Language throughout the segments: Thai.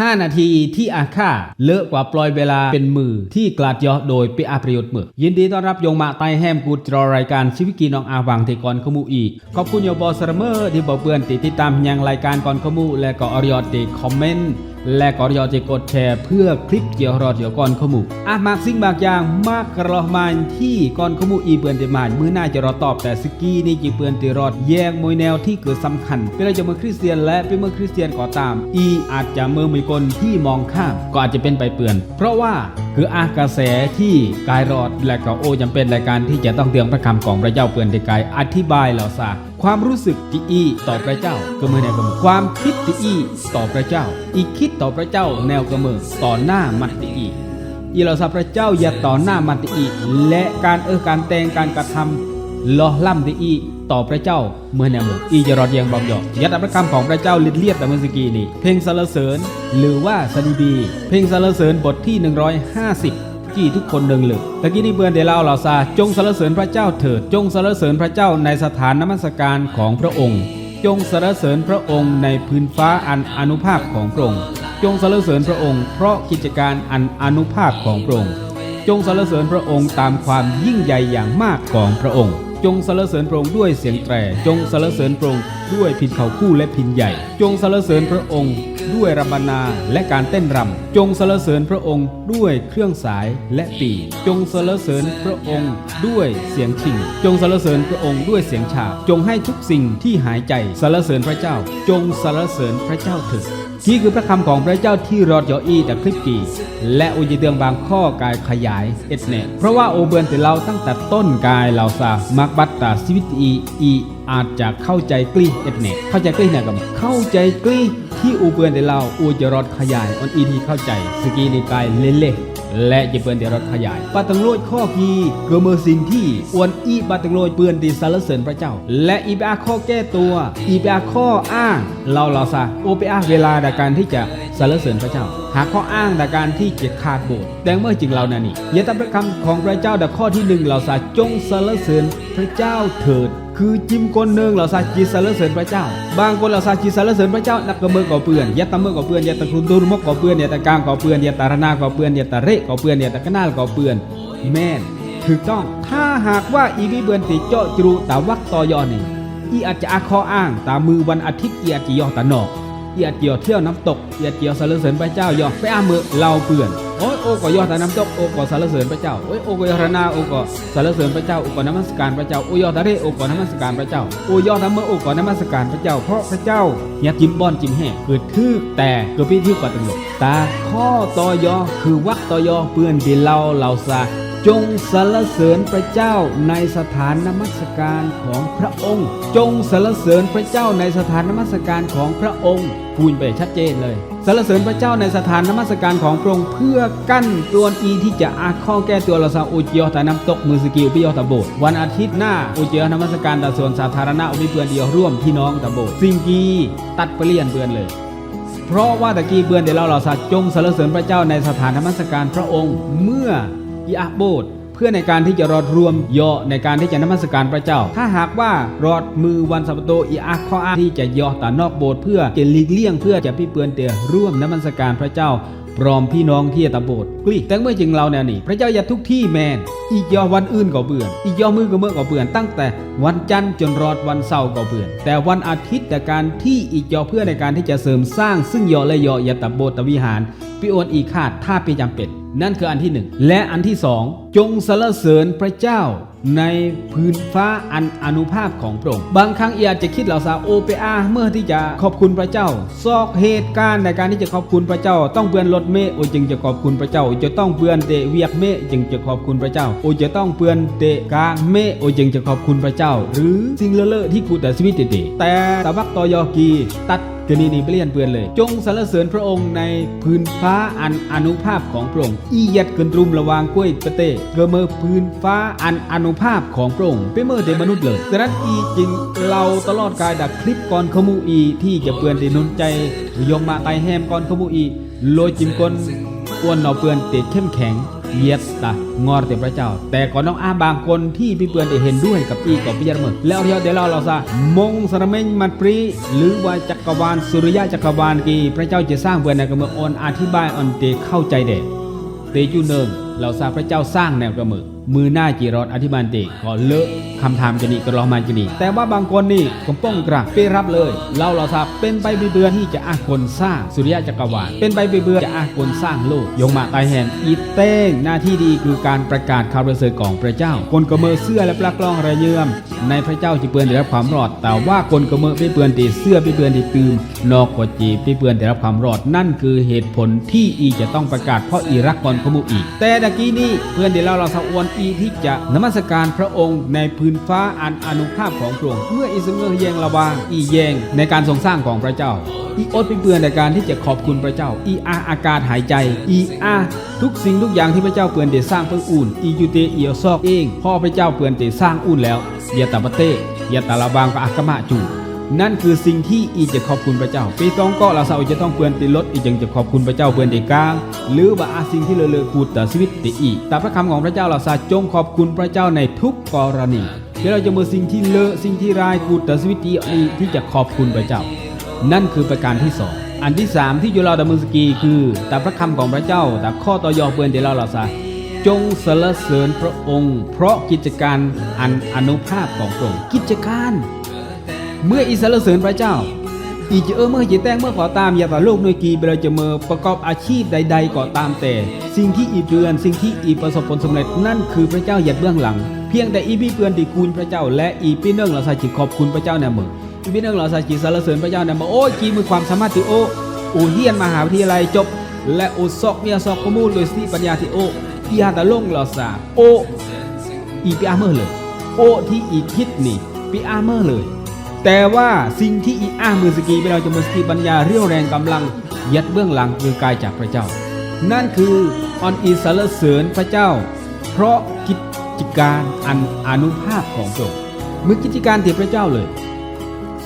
5 นาทีที่อาค่าเลอะกว่าปล่อยเวลาเป็นมือที่กลาดยอโดยเปอาประโยชน์เมือยินดีต้อนรับยงมาไตแฮมกูจรอรายการชีวิตกีน้องอาวังเทกอนขมูอีกขอบคุณโยบอสรเมอร์ที่บอกเพื่อนติดติดตามยังรายการก่อนขมูและก็อริยอดติคอมเมนต์และก็ยอจะกดแชร์เพื่อคลิปเกี่ยวรอดเกี่ยวก่อนขมูอะมากสิ่งบางอย่างมากกระรอมันที่ก่อนขมูอีเปือนเดมานมือหน้าจะรอตอบแต่สกี้นี่จีเปือนติรอดแยงมวยแนวที่เกิดสำคัญเป็นเราจะเมื่อคริสเตียนและเป็นเมื่อคริสเตียนก็ตาม อีอาจจะเมื่อมีคนที่มองข้ามก็อาจจะเป็นไปเปือน เพราะว่าคืออากระแสที่กายรอดและก็โอจำเป็นรายการที่จะต้องเตือนพระคำของพระเจ้าเปือนในกายอธิบายเราซะ ความรู้สึกที่อีต่อพระเจ้าก็เมื่อแนวกระมือความคิดที่อีต่อพระเจ้า อีคิดต่อพระเจ้าแนวกระมือต่อหน้ามันที่อีอีเราซาพระเจ้าอย่าต่อหน้ามันที่อีและการเออการแต่งการกระทำล้อล่ำที่อีต่อพระเจ้าเมื่อแนวมืออีจะรอดเยียงบอมหยอกยัดพระคำของพระเจ้าลิดเลียดแต่เมื่อสกีนี้เพลงสรรเสริญ หรือว่าสดุดีเพลงสรรเสริญบทที่ 150 ที่ทุกคนเดิงเลยตะกี้นี่เบือนเดล่าเราซาจงสรรเสริญพระเจ้าเถิด จงสรรเสริญพระเจ้าในสถานนมัสการของพระองค์ จงสรรเสริญพระองค์ในพื้นฟ้าอันอนุภาพของพระองค์จงสรรเสริญพระองค์เพราะกิจการอันอนุภาพของพระองค์ จงสรรเสริญพระองค์ตามความยิ่งใหญ่อย่างมากของพระองค์ จงสรรเสริญพระองค์ด้วยเสียงแตร จงสรรเสริญพระองค์ด้วยพินเขาคู่และพินใหญ่ จงสรรเสริญพระองค์ ด้วยรำบรรณาและการเต้นรำจงสรรเสริญพระองค์ด้วยเครื่องสายและปีจงสรรเสริญพระองค์ด้วยเสียงชิง จงสรรเสริญพระองค์ด้วยเสียงฉาบจงให้ทุกสิ่งที่หายใจสรรเสริญพระเจ้า จงสรรเสริญพระเจ้าเถิดนี่คือพระคำของพระเจ้าที่รอดยออีจากคลิปกีและอุจเตืองบางข้อกายขยายเอ็ดเนเพราะว่าโอเบือนแต่เราตั้งแต่ต้นกายเราซามักบัตตาชีวิตอีอี อาจจะเข้าใจกลีเอ็ดเนเข้าใจกลีเนี่ยกับเข้าใจกลีที่อูเบือนแต่าอูจะรอดขยายออนอีที่เข้าใจสกีในกายเล่เล่และจะเปือนเดรถขยายปาตังโลดข้อกีเกอเมอร์สิ่งที่อวนอีปาตังโลดเปือนดีสารเสริญพระเจ้า และอีปอาข้อแก้ตัวอีปอาข้ออ้าง เราเราซะโอเปอาเวลาในการที่จะสารเสริญพระเจ้า หาข้ออ้างในการที่จะขาดโบสถ์แต่เมื่อจริงเรานั่นนี่ยะตามพระคำของพระเจ้าแต่ข้อที่หนึ่งเราซะจงสารเสริญพระเจ้าเถิด คือจิ้มคนหนึ่งเราซาจีสรรเสริญพระเจ้า บางคนเราซาจีสรรเสริญพระเจ้านักกระเมืองก่อเปื่อนยัตตะเมืองก่อเปื่อนยัตตะครุนตุรมกก่อเปื่อนยัตตะกางก่อเปื่อนยัตตะระนาก่อเปื่อนยัตตะเรก่อเปื่อนยัตตะกนาลก่อเปื่อนแม่นถูกต้องถ้าหากว่าอีวิเบือนติเจาะจรูตาวักตอยอนี่อีอาจจะอาข้ออ้างตามือวันอาทิตย์อีอาจจะยอตะนอกอีอาจจะยอเที่ยวน้ำตกอีอาจจะยอสรรเสริญพระเจ้ายอไปอ้ามือเราเปื่อน โอ้ยโอ้ก็ยอดต่น้ำตกโอ้ก็สรรเสริญพระเจ้าโอ้ยโอ้ก็ยอดนาโอ้ก็สรรเสริญพระเจ้าโอ้ก็นมัสการพระเจ้าโอ้ยอดตะเรโอ้ก็นมัสการพระเจ้าโอ้ยอดทำเมื่อโอ้ก็นมัสการพระเจ้า เพราะพระเจ้าอย่ยจิ้มบอนจิ้มแห่คือทึกแต่เกิดพี่ที่กว่าตำรวจตาข้อตอยอคือวักตอยอเปื้อนที่เราเราซา จงสรรเสริญพระเจ้าในสถานนมัสการของพระองค์ จงสรรเสริญพระเจ้าในสถานนมัสการของพระองค์พูดไปชัดเจนเลยสรรเสริญพระเจ้าในสถานนมัสการของพระองค์เพื่อกั้นตัวอีที่จะอาข้อแก้ตัวเราซาอุจยอแต่น้ำตกมือสกิลพิยอตะโบดวันอาทิตย์หน้าอุจยอนมัสการตาส่วนสาธารณะอุบิเปือนเดียวร่วมพี่น้องตะโบดสิ่งกีตัดไปเลียนเบือนเลยเพราะว่าตะกี้เบือนเดี๋ยวเราเราสัจงสรรเสริญพระเจ้าในสถานนมัสการพระองค์ เมื่อ อีอาโบดเพื่อในการที่จะรอดรวมย่อในการที่จะนมัสการพระเจ้า ถ้าหากว่ารอดมือวันสัปโตอีอาข้ออ้างที่จะย่อตานอกโบสถ์เพื่อจะหลีกเลี่ยงเพื่อจะพิเปือนเตือร่วมนมัสการพระเจ้า พร้อมพี่น้องที่ตะโบดกลีแต่เมื่อจริงเราเนี่ยนี่พระเจ้าอย่าทุกที่แมน อีกยอวันอื่นก็เบื่ออีกยอมือก็เมื่อก็เบื่อตั้งแต่วันจันทร์จนรอดวันเสาร์ก็เบื่อแต่วันอาทิตย์แต่การที่อีกยอเพื่อในการที่จะเสริมสร้าง ซึ่งยอและยออย่าตะโบดตะวิหารพิโอนอีขาดถ้าเป็นจำเป็น นั่นคืออันที่หนึ่งและอันที่สองจงสรรเสริญพระเจ้า ในพื้นฟ้าอันอนุภาพของพระองค์ บางครั้งอาจจะคิดเหล่าซาโอเปอาเมื่อที่จะขอบคุณพระเจ้า ซอกเหตุการณ์ในการที่จะขอบคุณพระเจ้า ต้องเปือนรถเมโอจึงจะขอบคุณพระเจ้า จะต้องเปือนเตะเวียกเมฆจึงจะขอบคุณพระเจ้า โอจะต้องเปือนเตะกาเมโอจึงจะขอบคุณพระเจ้า หรือสิ่งเลอะๆที่กูแต่ชีวิตเตแต่ตะวักตอยอกีตัดกรณีนีเปลี่ยนเปลือนเลย จงสรรเสริญพระองค์ในพื้นฟ้าอันอนุภาพของพระองค์อียัดกันรุมระวางกล้วยกระเตะเกเมอพื้นฟ้าอันอนุภาพของพระองค์เปเมื่อเดมนุษย์เลยฉะนั้นอีจึงเราตลอดกายดักคลิปก่อนขมูอีที่จะเปือนเดนุนใจยงมาไตแฮมก่อนขมูอีโลยจิมกลอ้วนเนาเปือนเตะเข้มแข็ง เย็ดตางอเต่พระเจ้า แต่ก็น้องอาบางคนที่พี่เปือนได้เห็นด้วยกับอีกับพิจารณาแล้วเที่ยวเดี๋ยวเราเราซะมงสรเมงมันปรีหรือว่าจักรวาลสุริยะจักรวาลกีพระเจ้าจะสร้างเวรในกระเมืองออนอธิบายออนเตเข้าใจเด็ดเตจูเนิง เราทราบพระเจ้าสร้างแนวกระมือมือหน้าจีรอดอธิบานเตก็เลอะคำถามจะนี่ก็รอมาจะนี่แต่ว่าบางคนนี่ก็ป้องกระเปรับเลยเราเราทราบเป็นไปเบือที่จะอาคนสร้างสุริยะจักรวาลเป็นไปเบือจะอาคนสร้างโลกยงมาตายแหมอีเต้งหน้าที่ดีคือการประกาศข่าวประเสริฐของพระเจ้า คนกระเมือเสื้อและปลักล้องระเยื่อมในพระเจ้าจีเปือนได้รับความรอด แต่ว่าคนกระเมือไปเปือนตีเสื้อไปเปือนตีตืมนอกกว่าจีไปเปือนได้รับความรอด นั่นคือเหตุผลที่อีจะต้องประกาศเพราะอีรักก่อนขมุอีแต่ะกี้นี้เพื่อนเดี๋ยวเราเราสะอวนอีที่จะนมัสการพระองค์ในพื้นฟ้าอันอนุภาพของพระองค์เมื่ออีสเงอแยงระวางอีแยงในการทรงสร้างของพระเจ้า อีอดไปเปือนในการที่จะขอบคุณพระเจ้า อีอาอากาศหายใจ อีอาทุกสิ่งทุกอย่างที่พระเจ้าเปือนเดสร้างเพื่ออุ่นอียูเตเอียวซอกเองพ่อพระเจ้าเปือนเดสร้างอุ่นแล้วอย่าตาปเตอย่าตาละบางกับอากมะจู นั่นคือสิ่งที่อีจะขอบคุณพระเจ้าปีตองก็เราสาวจะต้องเปือนติลดอีจึงจะขอบคุณพระเจ้าเปือนเดกาหรือว่าอาสิ่งที่เลอะเลอกูดแต่ชีวิตติอีแต่พระคำของพระเจ้าเราสาจงขอบคุณพระเจ้าในทุกกรณีเดี๋ยวเราจะมือสิ่งที่เลอะสิ่งที่ร้ายกูดแต่ชีวิตอีอีที่จะขอบคุณพระเจ้า นั่นคือประการที่สองอันที่สามที่อยู่เราดำมือสกีคือแต่พระคำของพระเจ้าแต่ข้อต่อยอเปือนเดียวเราเราสาจงสรรเสริญพระองค์ เพราะกิจการอันอนุภาพของพระองค์กิจการ เมื่ออิสรเสริญพระเจ้า อีจเออเมื่อจะแตงเมื่อขอตามอย่าต่อโลกหน่วยกีเราจะเมื่อประกอบอาชีพใด ๆ ก็ตามแต่ สิ่งที่อีเปือนสิ่งที่อีประสบผลสำเร็จนั่นคือพระเจ้าหยัดเบื้องหลัง เพียงแต่อีพี่เปือนดีคูณพระเจ้า และอีพี่เนื่องเราส่จิขอบคุณพระเจ้าในมืออีพี่เนื่องเราส่จิสรรเสริญพระเจ้าในมือโอ้ยกีมือความสามารถที่โอ้โอเฮียนมหาวิทยาลัยจบ และโอซอกเมียซอกขมูลโดยสติปัญญาที่โออีหาตะลงเราสาโออีปีอาเมอร์เลยโอที่อีคิดนี่ปีอาเมอร์เลย แต่ว่าสิ่งที่อีอ้ามือสกีเป็นเราจะมือสกีปัญญาเรี่ยวแรงกำลัง ยัดเบื้องหลังคือกายจากพระเจ้า นั่นคือออนอีสรรเสริญพระเจ้า เพราะกิจการอันอนุภาพของพระองค์มือกิจการที่พระเจ้าเลย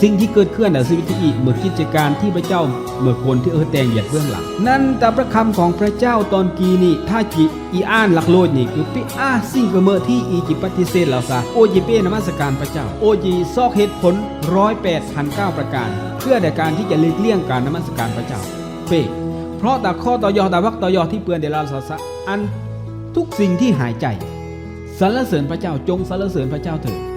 สิ่งที่เกิดขึ้นในชีวิตที่อีเมื่อกิจการที่พระเจ้า เมื่อคนที่เออแตงเหยียดเบื้องหลัง นั่นแต่พระคำของพระเจ้าตอนกีนี่ถ้าจิอีอ่านหลักโลดนี่คือปิอาสิ่งกระเมื่อที่อีจิปฏิเสธเราซะโอจิเป้นมัสการพระเจ้า โอจีซอกเหตุผลร้อยแปดพันเก้าประการ เพื่อในการที่จะเลีกเลี่ยงการนมัสการพระเจ้าเป้เพราะแต่ข้อต่อยอแต่วักต่อยอที่เปือนเดลาสสะอันทุกสิ่งที่หายใจสรรเสริญพระเจ้าจงสรรเสริญพระเจ้าเถิด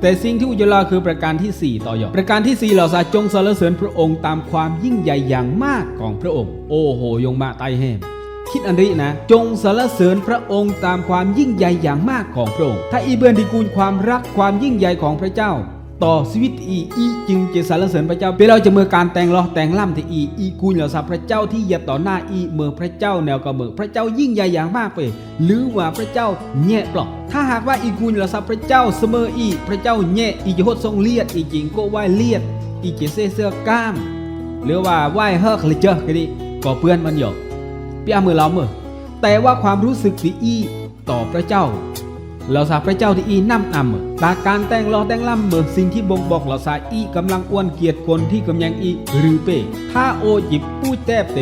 แต่สิ่งที่อุจลาคือประการที่ 4 ต่อยอประการที่ 4 เหล่าสาจงสรรเสริญพระองค์ตามความยิ่งใหญ่อย่างมากของพระองค์ โอ้โหยงมาไตแหมคิดอันนี้นะ จงสรรเสริญพระองค์ตามความยิ่งใหญ่อย่างมากของพระองค์ ถ้าอีเบือนดีกูลความรักความยิ่งใหญ่ของพระเจ้า ต่อชีวิตอีอีจึงจะสรรเสริญพระเจ้าเป็นเราจะเมื่อการแต่งล้อแต่งล่ำที่อีอีกูเหล่าสัพพระเจ้าที่เหยียบต่อหน้าอีเมื่อพระเจ้าแนวกระเมือพระเจ้ายิ่งใหญ่อย่างมากไปหรือว่าพระเจ้าแง่ปลอกถ้าหากว่าอีกูเหล่าสัพพระเจ้าเสมออี พระเจ้าแง่อีจะหดทรงเลียดอีจิงก็ไหวเลียดอีจะเสื้อเสื้อกล้าม หรือว่าไหวเฮิร์กเลยเจอกันดิก็เพื่อนมันหยอกเปียมือเราเมื่อแต่ว่าความรู้สึกที่อีต่อพระเจ้า เราสาพระเจ้าที่อีน้ำนำตาการแต่งรอแต่งล่ำเบิกสิ่งที่บ่งบอกเราสาอีกำลังอ้วนเกียรติคนที่กำยังอีหรือเป้ถ้าโอจิบปู้แทบเต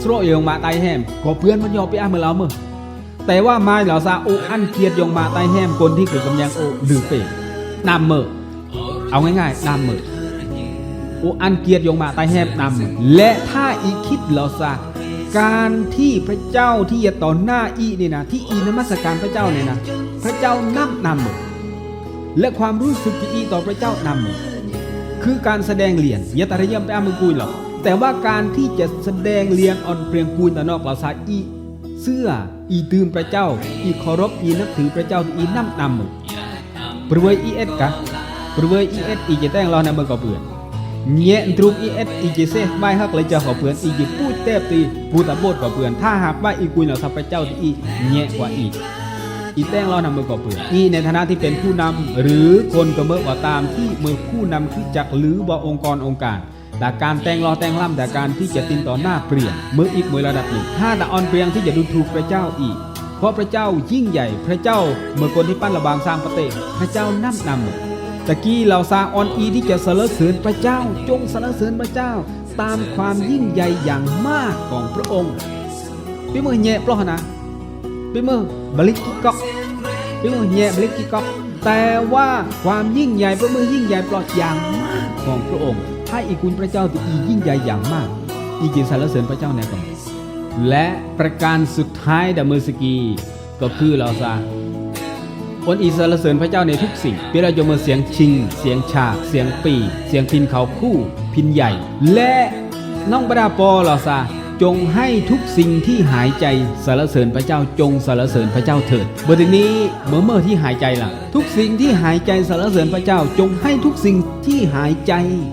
สโรยงมาไตแฮมก็เพื่อนมันยอมไปอะเมื่อเราเมื่อแต่ว่าไม้เราสาโออันเกียรติยงมาไตแฮมคนที่เกิดกำยังโอหรือเป้นำเมื่อเอาง่ายๆนำเมื่อโออันเกียรติยงมาไตแฮมนำเมื่อและถ้าอีคิดเราสา การที่พระเจ้าที่จะต่อหน้าอีนี่นะที่อีนมัสการพระเจ้าเนี่ยนะพระเจ้านำนำและความรู้สึกที่อีต่อพระเจ้านำคือการแสดงเลียนอย่าตะระเยี่ยมไปอามือกุยหรอกแต่ว่าการที่จะแสดงเลียนอ่อนเปรียงกุยต่อนอกเราสาอีเสื้ออีตื่นพระเจ้า อีเคารพอีนับถือพระเจ้าที่อีนำนำปรวยอีเอสกะปรวยอีเอสอีจะแต่งเราในเมืองกเปือ เงี้ยตรุกอีเอสอีจะเซไม่ฮักเลยจะขอเปือนอีจะพูดเตบตีพูดตะบดกว่าเปือนถ้าหากว่าอีกุยเราสัพพระเจ้าที่อีเงี้ยกว่าอีอีแต้งเรานำมือก่อเปลือกอีในฐานะที่เป็นผู้นำหรือคนกระเมื่อว่าตามที่มือผู้นำคือจักหรือว่องค์กรองค์การแต่การแต่งรอแต่งล่ำแต่การที่จะตินต่อหน้าเปลี่ยนเมืออีกมือระดับหนึ่งถ้าแต่ออนเปรียงที่จะดูถูกพระเจ้าอีก เพราะพระเจ้ายิ่งใหญ่พระเจ้าเมื่อคนที่ปั้นระบางสร้างประเทศพระเจ้านำนำ ตะกี้เราสร้างออนอีที่จะสรรเสริญพระเจ้า จงสรรเสริญพระเจ้า ตามความยิ่งใหญ่อย่างมากของพระองค์พี่มือแย่ปล้อนะไปเมื่อบลิกกิกอกไปเมื่อแย่บลิกกิกอกแต่ว่าความยิ่งใหญ่พระมือยิ่งใหญ่ปลอดอย่างมากของพระองค์ให้อีคุณพระเจ้าที่อียิ่งใหญ่อย่างมาก อีกินสรรเสริญพระเจ้าในก่อนและประการสุดท้ายดัมเมอร์สกีก็คือเราซา นอีสรรเสริญพระเจ้าในทุกสิ่งเวลาจะมาเสียงชิง เสียงฉาก เสียงปี เสียงพินเขาคู่ พินใหญ่ และน้องบดาปอเราซา จงให้ทุกสิ่งที่หายใจสรรเสริญพระเจ้าจงสรรเสริญพระเจ้าเถิดบทนี้เมื่อเมื่อที่หายใจล่ะ ทุกสิ่งที่หายใจสรรเสริญพระเจ้า จงให้ทุกสิ่งที่หายใจ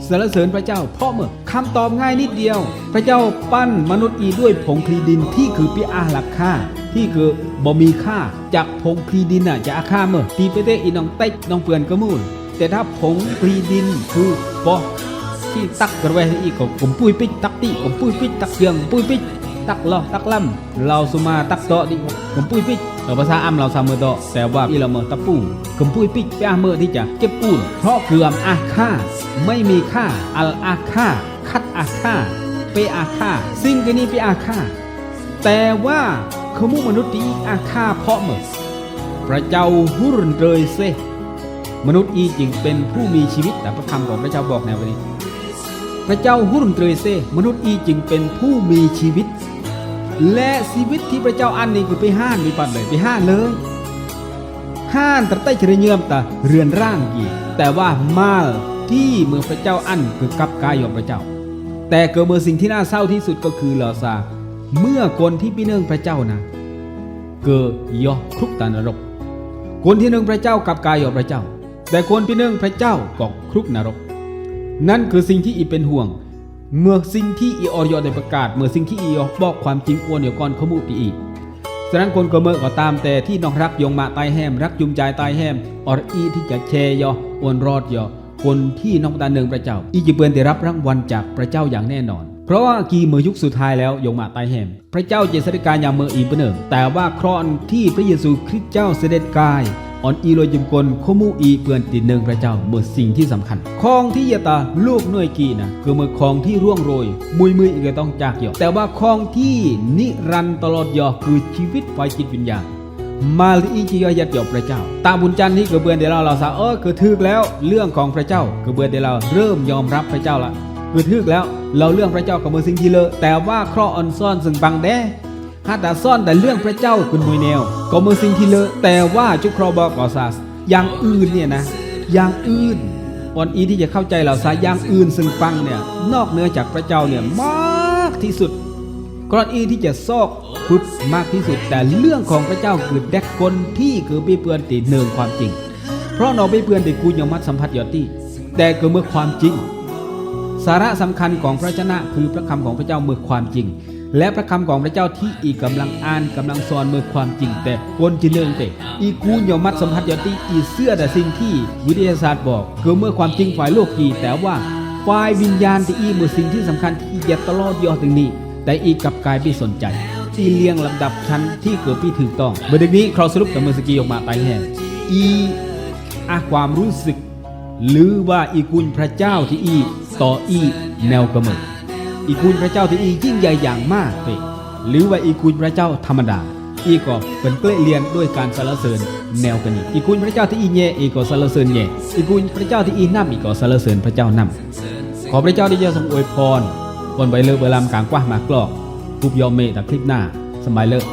สรรเสริญพระเจ้า เพราะเมื่อคำตอบง่ายนิดเดียว พระเจ้าปั้นมนุษย์อีด้วยผงคลีดินที่คือปิอาหลักค่าที่คือบ่มีค่าจากผงคลีดินน่ะจะอาค่าเมื่อตีไปเตะอีน้องเต็กน้องเปือนก็มูลแต่ถ้าผงคลีดินคือบ่ ที่ตักกระเวอีกก็ผมปุยปิดตักตีผมปุยปิดตักเยืองปุยปิดตักลอตักลำเราสุมาตักโตดิผมปุยปิดเออภาษาอัมเราซาเมอโตแต่ว่าอีเราเมอตะปูผมปุยปิดไปอาเมอที่จะเก็บปูนเพราะเกลือมอาค่าไม่มีค่าอัลอาค่าคัดอาค่าเปอาค่าสิ่งที่นี้เปอาค่าแต่ว่าขมุมนุษย์ที่อาค่าเพราะเมื่อพระเจ้าหุรนเรยเซมนุษย์อีจึงเป็นผู้มีชีวิตแต่พระคำของพระเจ้าบอกในวันนี้ พระเจ้าฮุรุนเตรเซมนุษย์อีจึงเป็นผู้มีชีวิต และชีวิตที่พระเจ้าอันนี้คือไปห้านมีปัดเลยไปห้านเลยห้านตะไต้เฉยเยื่อมตะเรือนร่างกี่แต่ว่ามาที่เมืองพระเจ้าอันคือกับกายของพระเจ้า แต่เกิดเมื่อสิ่งที่น่าเศร้าที่สุดก็คือลอซาเมื่อคนที่พี่เนื่องพระเจ้านะเกิดยอครุกตานรก คนที่หนึ่งพระเจ้ากับกายของพระเจ้า แต่คนที่หนึ่งพระเจ้าก็ครุกนรก นั่นคือสิ่งที่อีเป็นห่วง เมื่อสิ่งที่อีออรยอได้ประกาศ เมื่อสิ่งที่อีออบอกความจริงอวนเดียวก่อนขมูปีอีฉะนั้นคนก็เมื่อก็ตามแต่ที่น้องรักยงมาตายแหมรักยุมใจตายแหมออรอีที่จะแชยออวนรอดยอคนที่น้องตาหนึ่งพระเจ้า อีจะเปือนได้รับรางวัลจากพระเจ้าอย่างแน่นอน เพราะว่ากีเมื่อยุคสุดท้ายแล้วยงมาตายแหมพระเจ้าเจษฎิการอย่างเมื่ออีเปนเนิงแต่ว่าครอนที่พระเยซูคริสต์เจ้าเสด็จกาย ออนอีโรยยิมกลโคมูอีเปือนติดเนืองพระเจ้าเมื่อสิ่งที่สำคัญคองที่ยะตาลูกน่วยกีนะคือเมื่อคองที่ร่วงโรยมุยมืออีกต้องจากหยอกแต่ว่าคองที่นิรันต์ตลอดยอคือชีวิตไฟจิตวิญญาณมาลีอีจิยอยัดยอพระเจ้า ตาบุญจันทร์นี่คือเบือนเดี๋ยวเราเราสาเออคือทึกแล้วเรื่องของพระเจ้าคือเบือนเดี๋ยวเราเริ่มยอมรับพระเจ้าละคือทึกแล้วเราเรื่องพระเจ้ากับมือสิ่งที่เลอะแต่ว่าเคราะห์ออนซ่อนซึ่งบังแด หาแต่ซ่อนแต่เรื่องพระเจ้าคุณมวยแนว ก็มือสิ่งที่เลอะแต่ว่าจุครอบอกอซาสอย่างอื่นเนี่ยนะอย่างอื่นออนอีที่จะเข้าใจเราซะอย่างอื่นซึ่งฟังเนี่ยนอกเหนือจากพระเจ้าเนี่ยมากที่สุดกรณีที่จะซอกปุ๊บมากที่สุด แต่เรื่องของพระเจ้าคือแดกคนที่คือไปเปือนติเนินความจริง เพราะเราไปเปือนติกูยอมัดสัมผัสยอดที่แต่คือเมื่อความจริง สาระสำคัญของพระชนะคือพระคำของพระเจ้าเมื่อความจริง และพระคำของพระเจ้าที่อีกกำลังอ่านกำลังสอนเมื่อความจริงแต่คนจีเนื่องเตะอีกูยอมัดสัมผัสยอดตีอีเสื้อแต่สิ่งที่วิทยาศาสตร์บอกคือเมื่อความจริงฝ่ายโลกีแต่ว่าฝ่ายวิญญาณที่อีเมื่อสิ่งที่สำคัญที่จะตลอดยอดถึงนี้ แต่อีกกับกายไปสนใจ ที่เลี้ยงลำดับชั้นที่เกิดพี่ถูกต้องเบอร์ดนี้ครอสรุปกับเมื่อสกีออกมาไปแห่อีอาความรู้สึก หรือว่าอีกุลพระเจ้าที่อีต่ออีแนวกระเมิด อีกุณพระเจ้าที่อียิ่งใหญ่อย่างมากเปหรือว่าอีกุณพระเจ้าธรรมดา อีก็เป็นเกลเลียนด้วยการสรรเสริญแนวกันอีอีกุณพระเจ้าที่อีเย่อีก็สรรเสริญเย่อีกุณพระเจ้าที่อีนํอีก็สรรเสริญพระเจ้านํขอพระเจ้าที่จะทรงอวยพรบนใบเลือเบลามกลางกว้างมากลอกปุบยอมเมตะคลิปหน้าสมัยเลิก